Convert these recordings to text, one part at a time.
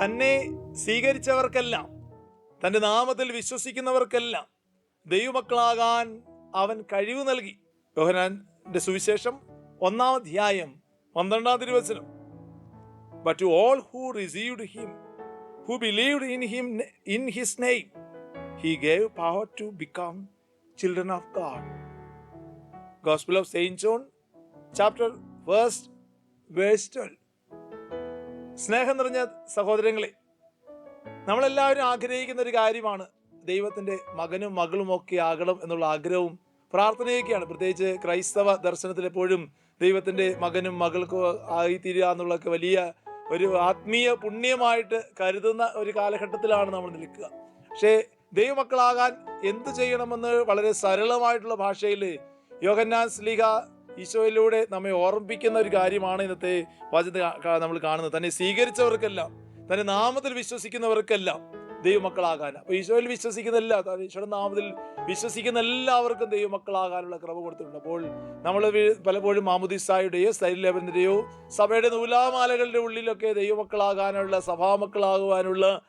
തന്നെ സ്വീകരിച്ചവർക്കെല്ലാം തന്റെ നാമത്തിൽ വിശ്വസിക്കുന്നവർക്കെല്ലാം ദൈവമക്കളാകാൻ അവൻ കഴിവ് നൽകി യോഹനാന്റെ സുവിശേഷം ഒന്നാം അധ്യായം പന്ത്രണ്ടാം തിരുവചനം to all who received him, who believed in him in his name, he gave power to become children of God. Gospel of Saint John, chapter first, verse 12. സ്നേഹം നിറഞ്ഞ സഹോദരങ്ങളെ നമ്മളെല്ലാവരും ആഗ്രഹിക്കുന്ന ഒരു കാര്യമാണ് ദൈവത്തിന്റെ മകനും മകളും ഒക്കെ ആകണം എന്നുള്ള ആഗ്രഹവും പ്രാർത്ഥനയൊക്കെയാണ്. പ്രത്യേകിച്ച് ക്രൈസ്തവ ദർശനത്തിൽ എപ്പോഴും ദൈവത്തിന്റെ മകനും മകൾക്കും ആയിത്തീരുക എന്നുള്ളതൊക്കെ വലിയ ഒരു ആത്മീയ പുണ്യമായിട്ട് കരുതുന്ന ഒരു കാലഘട്ടത്തിലാണ് നമ്മൾ നിൽക്കുക. പക്ഷേ ദൈവമക്കളാകാൻ എന്ത് ചെയ്യണമെന്ന് വളരെ സരളമായിട്ടുള്ള ഭാഷയിൽ യോഹന്നാൻ സ്ലിഹ ഈശോയിലൂടെ നമ്മെ ഓർമ്മിപ്പിക്കുന്ന ഒരു കാര്യമാണ് ഇന്നത്തെ വചന നമ്മൾ കാണുന്നത്. തന്നെ സ്വീകരിച്ചവർക്കെല്ലാം തന്നെ നാമത്തിൽ വിശ്വസിക്കുന്നവർക്കെല്ലാം ദൈവമക്കളാകാൻ. അപ്പൊ ഈശോയിൽ വിശ്വസിക്കുന്ന എല്ലാ ഈശോയുടെ നാമത്തിൽ വിശ്വസിക്കുന്ന എല്ലാവർക്കും ദൈവമക്കളാകാനുള്ള ക്രമ കൊടുത്തിട്ടുണ്ട്. അപ്പോൾ നമ്മൾ പലപ്പോഴും മാമുദിസായുടെയോ സൈലവന്റെയോ സഭയുടെ നൂലാമാലകളുടെ ഉള്ളിലൊക്കെ ദൈവമക്കളാകാനുള്ള സഭാമക്കളാകുവാനുള്ള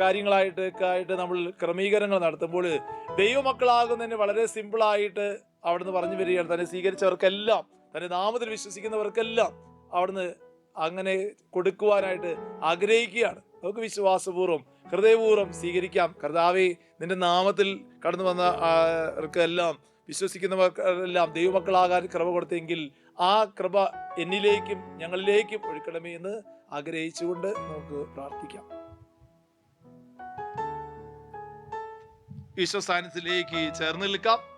കാര്യങ്ങളായിട്ട് ആയിട്ട് നമ്മൾ ക്രമീകരണങ്ങൾ നടത്തുമ്പോൾ ദൈവമക്കളാകുന്നതിന് വളരെ സിമ്പിളായിട്ട് അവിടുന്ന് പറഞ്ഞു വരികയാണ്. തന്നെ സ്വീകരിച്ചവർക്കെല്ലാം തന്നെ നാമത്തിൽ വിശ്വസിക്കുന്നവർക്കെല്ലാം അവിടുന്ന് അങ്ങനെ കൊടുക്കുവാനായിട്ട് ആഗ്രഹിക്കുകയാണ്. നമുക്ക് വിശ്വാസപൂർവം ഹൃദയപൂർവം സ്വീകരിക്കാം. കർത്താവെ നിന്റെ നാമത്തിൽ കടന്നു വന്നവർക്കെല്ലാം വിശ്വസിക്കുന്നവർക്കെല്ലാം ദൈവമക്കളാകാൻ കൃപ കൊടുത്തെങ്കിൽ ആ കൃപ എന്നിലേക്കും ഞങ്ങളിലേക്കും ഒഴുക്കണമേ എന്ന് ആഗ്രഹിച്ചുകൊണ്ട് നമുക്ക് പ്രാർത്ഥിക്കാം. ഈശോ സ്ഥാനത്തിലേക്ക് ചേർന്ന് നിൽക്കാം.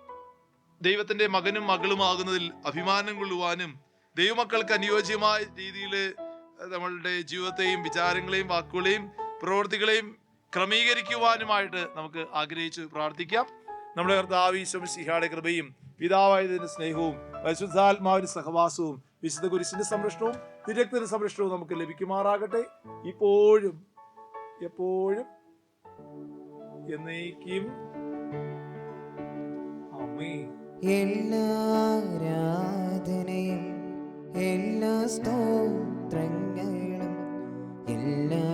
ദൈവത്തിന്റെ മകനും മകളുമാകുന്നതിൽ അഭിമാനം കൊള്ളുവാനും ദൈവമക്കൾക്ക് അനുയോജ്യമായ രീതിയിൽ നമ്മളുടെ ജീവിതത്തെയും വിചാരങ്ങളെയും വാക്കുകളെയും പ്രവൃത്തികളെയും ക്രമീകരിക്കുവാനുമായിട്ട് നമുക്ക് ആഗ്രഹിച്ചു പ്രാർത്ഥിക്കാം. നമ്മുടെ കർത്താവീശ്വം സിഹായുടെ കൃപയും പിതാവായതിന്റെ സ്നേഹവും പരിശുദ്ധാത്മാവിന്റെ സഹവാസവും വിശുദ്ധ കുരിശിന്റെ സംരക്ഷണവും തിരക്തിന്റെ സംരക്ഷണവും നമുക്ക് ലഭിക്കുമാറാകട്ടെ. ഇപ്പോഴും എപ്പോഴും എന്നേക്കും. ആമേൻ. എല്ലാ ആരാധനയും എല്ലാ സ്തോത്രങ്ങളും എല്ലാ